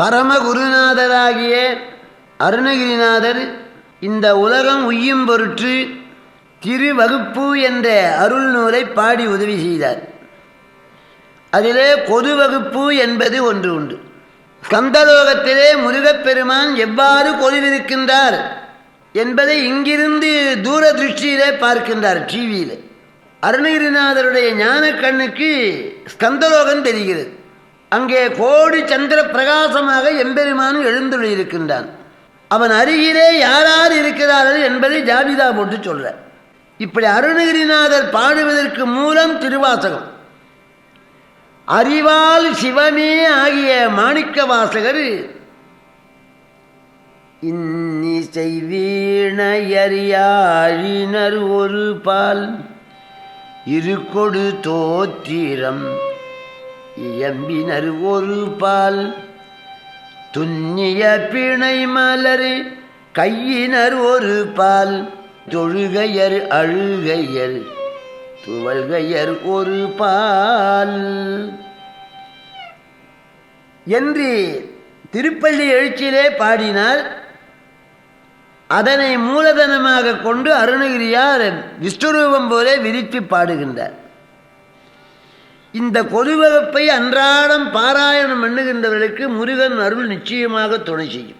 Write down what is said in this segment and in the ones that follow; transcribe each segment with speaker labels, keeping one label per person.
Speaker 1: பரமகுருநாதராகிய அருணகிரிநாதர் இந்த உலகம் உய்யும் பொருட்டு திருவகுப்பு என்ற அருள் நூலை பாடி உதவி செய்தார். அதிலே பொது வகுப்பு என்பது ஒன்று உண்டு. ஸ்கந்தலோகத்திலே முருகப்பெருமான் எவ்வாறு கொலுவிருக்கின்றார் என்பதை இங்கிருந்து தூர திருஷ்டியிலே பார்க்கின்றார் டிவியில். அருணகிரிநாதருடைய ஞான கண்ணுக்கு ஸ்கந்தலோகம் தெரிகிறது. அங்கே கோடி சந்திர பிரகாசமாக எம்பெருமானும் எழுந்துள்ளிருக்கின்றான் அவன் அருகிலே யாரார் இருக்கிறார்கள் என்பதை ஜாபிதா போட்டு சொல்ற. இப்படி அருணகிரிநாதர் பாடுவதற்கு மூலம் திருவாசகம். அறிவால் சிவமே ஆகிய மாணிக்க வாசகர் இன்னிசை வீணையறியாழினர் ஒரு பால் இருக்கொடு தோத்திரம் இயம்பினர் ஒரு பால். துன்னிய பிணை மலர் கையினர் ஒரு பால். தொழுகையர் அழுகையர் துவல்கையர் ஒரு பால். என்று திருப்பள்ளி எழுச்சியிலே பாடினார். அதனை மூலதனமாக கொண்டு அருணகிரியார் விஷ்ணுரூபம் போலே விரித்து பாடுகின்றார். இந்த கொலுவகப்பை அன்றாடம் பாராயணம் பண்ணுகின்றவர்களுக்கு முருகன் அருள் நிச்சயமாக துணை செய்யும்.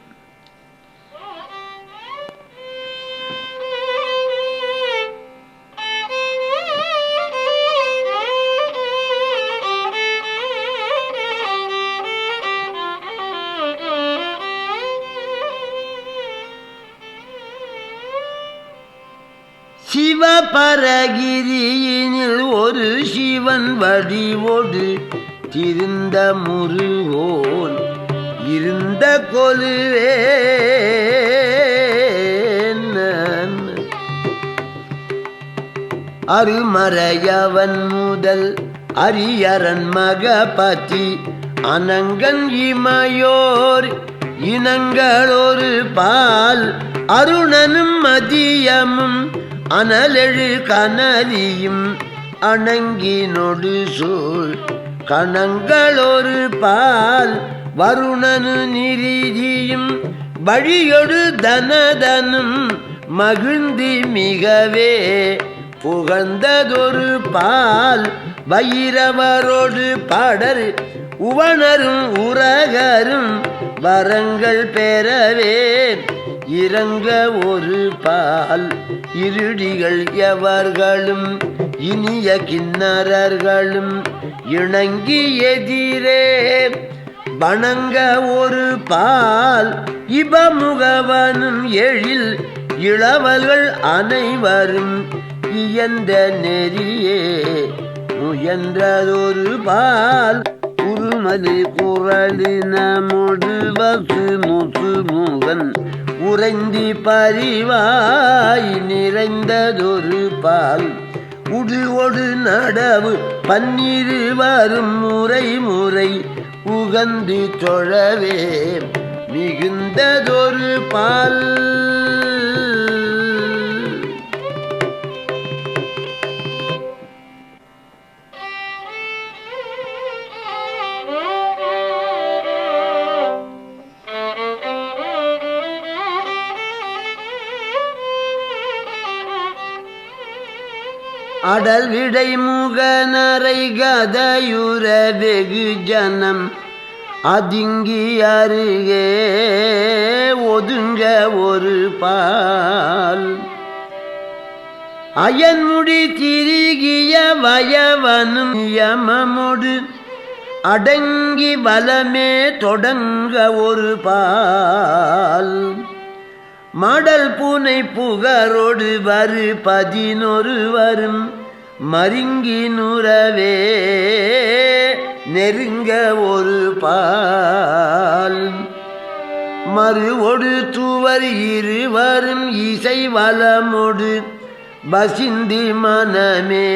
Speaker 1: சிவபரகிரியினில் சிவன் வடிவோடு திருந்த முருகோன் இருந்த கொலுவே அருமறையவன் முதல் அரியரன் மகபதி அனங்கன் இமையோர் இனங்களொரு பால் அருணனும் மதியமும் அனலெழு கனலியும் அணங்கினொடு சூழ். கணங்களொரு பால் வருணனு நிரிதியும். வழியொடு தனதனும் மகிழ்ந்து மிகவே. புகழ்ந்ததொரு பால் வைரவரோடு பாடர். உவனரும் உரகரும் வரங்கள் பெறவே இறங்க ஒரு பால். இருடிகள் எவர்களும் இனிய கிண்ணறர்களும் இணங்கி எதிரே. வணங்க ஒரு பால் இபமுகவனும் எழில். இளவல்கள் அனைவரும் இயந்த நெறியே. முயன்றதொரு பால் உருமலி குரலின முடுவசு முசு முகன் உறைந்தி பரிவாய் நிறைந்ததொரு பால். உடுவொடு நடவு பன்னிரு வரும் முறை முறை உகந்து தொழவே மிகுந்ததொரு பால். பாடல் விடை முகனரை கதையுற வெகு ஜனம். அதிங்கி அருகே ஒதுங்க ஒரு பால். அயன்முடி திரிகிய வயவனும் யமமுடு. அடங்கி வலமே தொடங்க ஒரு பால். மடல் பூனை புகரோடு வரு பதினொரு வரும் மருங்கி நுறவே நெருங்க ஒரு பால். மறுவொடு தூவர் இருவரும் இசை வளமொடு பசிந்தி மனமே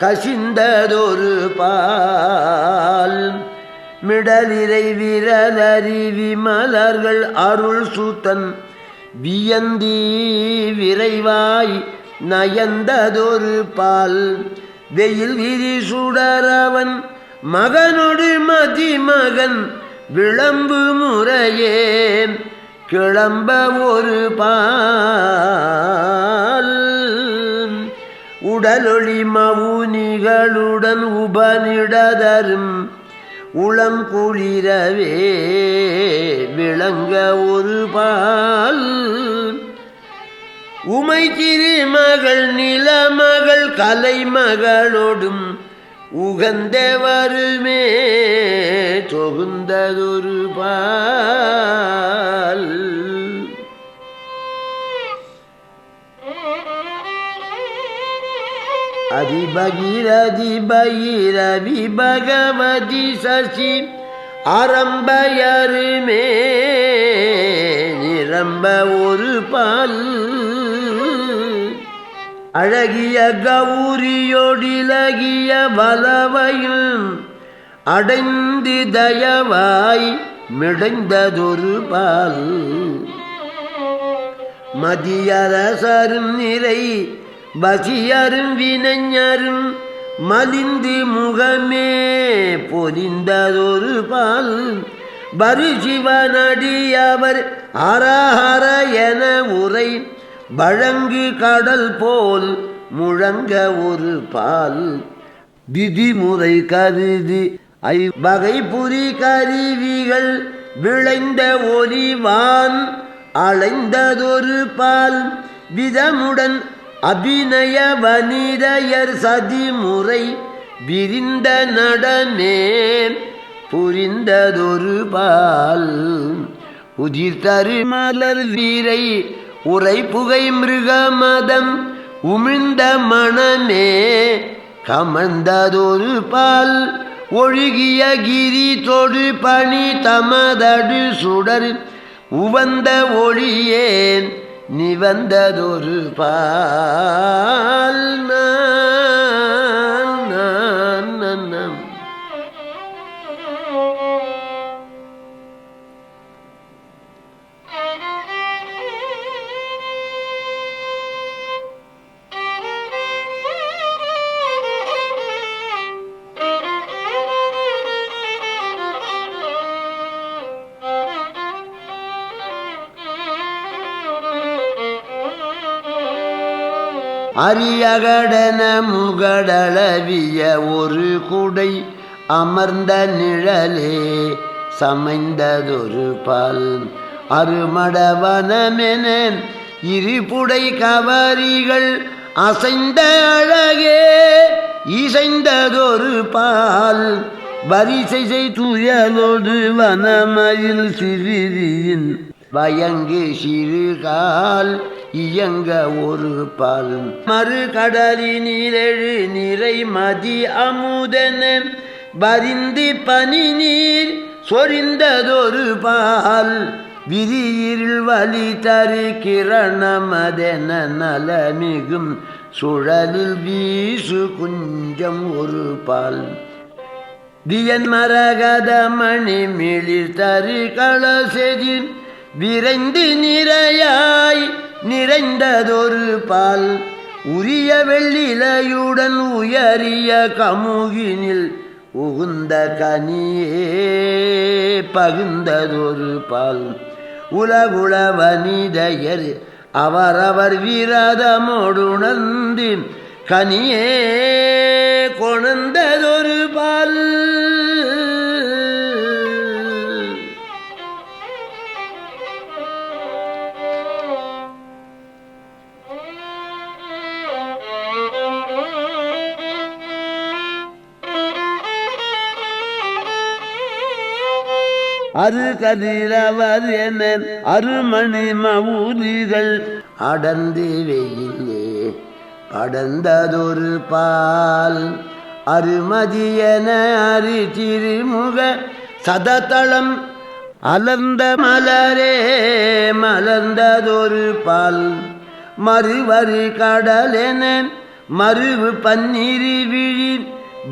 Speaker 1: கசிந்ததொரு பால். மிடலிரை விரலறிவி மலர்கள் அருள் சூத்தன் வியந்தி விரைவாய் நயந்ததொரு பால். வெயில் விரி சுடரவன் மகனொடு மதி மகன் விளம்பு முறையே. கிளம்ப ஒரு பால். உடலொளி மவுனிகளுடன் உபனிடதரும் உளம் குளிரவே. விளங்க ஒரு பால். உமை திருமகள் நிலமகள் கலைமகளோடும் உகந்த வருமே தொகுந்ததொரு பால். அதிபகிரதி பைரவி பகவதி சசி அரம்பயருமே நிரம்ப ஒரு பால். அழகிய கௌரியொடிலகிய வலவையில் அடைந்து தயவாய் மிடைந்ததொரு பால். மதியரசரும் நிறை வசியரும் வினைஞரும் மலிந்து முகமே பொதிந்ததொரு பால். பரிசிவனடி அவர் அரஹர என உரை வழங்கு கடல் போல் முழங்க ஒரு பால். விதிமுறை கருதி ஐ வகை புரி கருவிகள் விளைந்த ஒலிவான் அலைந்ததொரு பால். விதமுடன் அபிநய வனிதையர் சதிமுறை விரிந்த நடமே புரிந்ததொரு பால். உதிர் தரு மலர் வீரை உரை புகை மிருகமதம் உமிழ்ந்த மணமே கமந்ததொரு பால் ஒழுகிய கிரி தொடு பணி தமதடு சுடர் உவந்த ஒளியேன் நிவந்ததொரு பால் அரியகடன முகடளவிய ஒரு குடை அமர்ந்த நிழலே சமைந்ததொரு பால். அருமடவனமென இருபுடை கவரிகள் அசைந்த அழகே இசைந்ததொரு பால். வரிசை துயலோடு வனமயில் சிறிதியின் பயங்கு சிறுகால் இயங்க ஒரு பாலும். மறு கடலினிலெழு நிறை மதி அமுதன. வரிந்து பனி நீர் சொரிந்ததொரு பால். விரியில் வழி தரு கிரணமதென நலமிகும். சுழலில் வீசு குஞ்சம் ஒரு பால். தியன் மரகத மணி மிளிர் தரு களசெதிர். விரைந்து நிறையாய் நிறைந்ததொரு பால். உரிய வெள்ளிலையுடன் உயரிய கமுகினில் உகுந்த கனியே பகுந்ததொரு பால். உலகுல வனிதையர் அவரவர் விரதமோடுணர்ந்து கனியே கொணந்ததொரு பால் அரு கதிரவர் என அருமணி மவுரிகள் அடர்ந்து வெயிலே படர்ந்ததொரு பால். அருமதியன அரு திருமுக சததளம் அலர்ந்த மலரே மலர்ந்ததொரு பால். மறுவரு கடலென மறுவு பன்னிரு விழி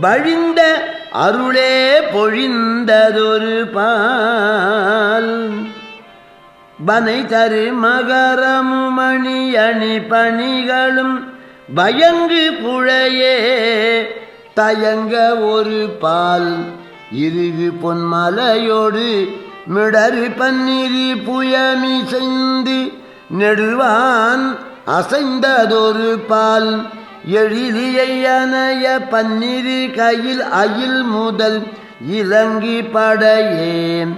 Speaker 1: வழிந்த அருளே பொழிந்ததொரு பால். பனை தரு மகரமு மணி அணி பணிகளும் பயங்கு புழையே தயங்க ஒரு பால். இருகு பொன்மலையோடு மிடரு பன்னிரு புயமி செய்து நெடுவான் அசைந்ததொரு பால். எழிலியனைய பன்னிரு கையில் அயில் முதல் இலங்கி படையேன்.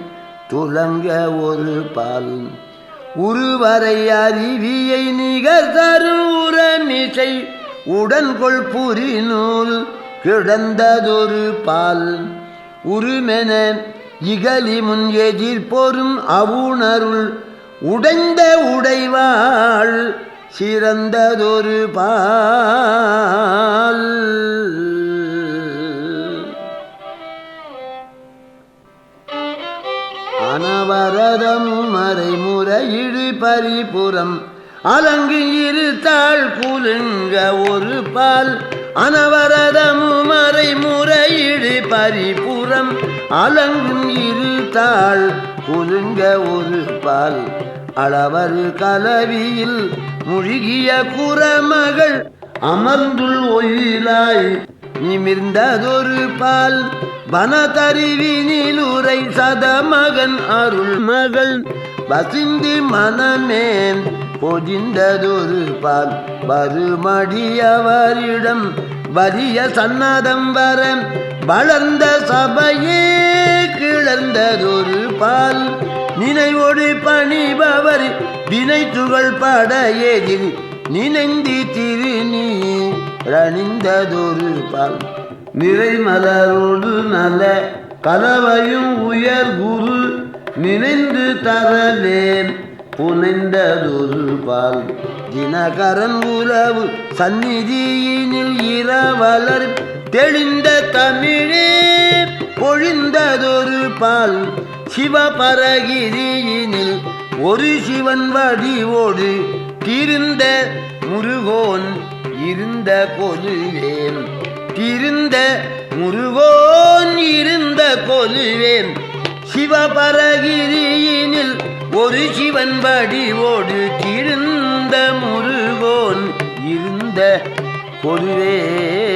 Speaker 1: துலங்க ஒரு பால். உருவரை அருவியை நிகர் தரும் உரமிசை. உடன்கொள் புரி நூல் கிடந்ததொரு பால். உருமென இகலி முன் எதிர்பொரும் அவுணருள் உடைந்த உடைவாள். சிறந்ததொரு பால். அனவரதம் மறைமுறையிடு பரிபுறம் அலங்கு இருத்தாள் குலுங்க ஒரு பால். அனவரதமும் மறைமுறையிடு பரிபுறம் அலங்கும் இருத்தாள் ஒதுங்க ஒரு பால். அளவரு கலவியில் முழுகிய குறமகள் அமர்ந்துள் ஒயிலாய். நிமிர்ந்ததொரு பால் வனதறிவினிலுரை சதமகன் அருள் மகள். வசிந்தி மனமே பொதிந்ததொரு பால் வருமடியவரிடம். வலிய சன்னதம் வர வளர்ந்த சபையே. கிளர்ந்ததொரு பால். நினைவோடு பணிபவர் வினை துகள் பட எதிர் நினைந்தி திரு நீ ரணிந்ததொரு பால் நிறைமலரோடு நல கலவையும் உயர் குரு நினைந்து தரவேன் புனைந்ததொரு பால். தினகரன் உறவு சந்நிதியினில் இரவலர் தெளிந்த தமிழே. பொழிந்ததொரு பால் சிவபரகிரியினில் ஒரு சிவன் வடிவோடு திருந்த முருகோன் இருந்த கொலுவேன். திருந்த முருகோன் இருந்த கொலுவேன். சிவபரகிரியினில் ஒரு சிவன் வடிவோடு திருந்த முருகோன் இருந்த கொலுவேன்